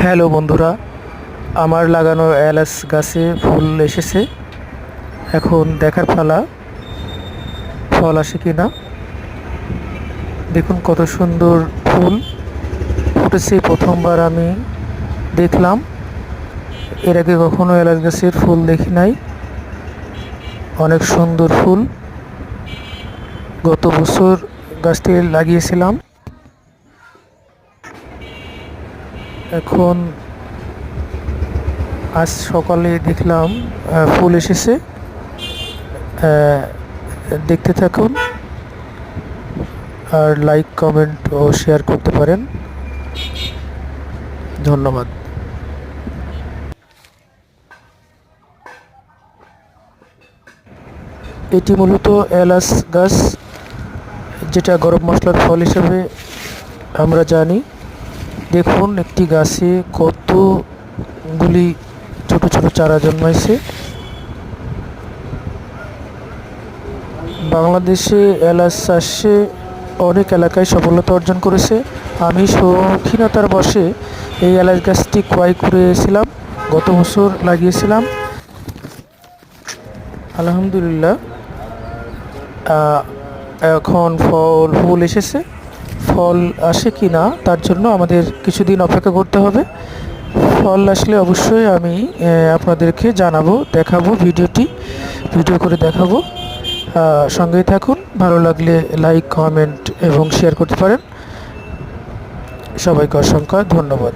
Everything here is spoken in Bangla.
হ্যালো বন্ধুরা, আমার লাগানো এলাচ গাছে ফুল এসেছে। এখন দেখার পালা, ফল আসে কি না দেখুন কত সুন্দর ফুল ফুটেছে, প্রথমবার আমি দেখলাম। এর আগে কখনো এলাচ গাছের ফুল দেখি নাই। অনেক সুন্দর ফুল। গত বছর গাছটি লাগিয়েছিলাম। এখন আজ সকালে দেখলাম ফুল এসেছে। দেখতে থাকুন আর লাইক, কমেন্ট ও শেয়ার করতে পারেন। ধন্যবাদ। এটি মূলত এলাচ গাছ, যেটা গরম মশলার ফল হিসেবে আমরা জানি। দেখুন একটি গাছে কতগুলি ছোট ছোট চারা জন্মাইছে। বাংলাদেশে এলাচ চাষে অনেক এলাকায় সফলতা অর্জন করেছে। আমি শৌখিনতার বসে এই এলাচ গাছটি ক্রয় করেছিলাম, গত বছর লাগিয়েছিলাম। আলহামদুলিল্লাহ এখন ফল, ফুল এসেছে। ফল আসে কি না, তার জন্য আমাদের কিছুদিন অপেক্ষা করতে হবে। ফল আসলে অবশ্যই আমি আপনাদেরকে জানাব, দেখাবো ভিডিওটি, ভিডিও করে দেখাবো। সঙ্গেই থাকুন, ভালো লাগলে লাইক, কমেন্ট এবং শেয়ার করতে পারেন। সবাইকে অসংখ্য ধন্যবাদ।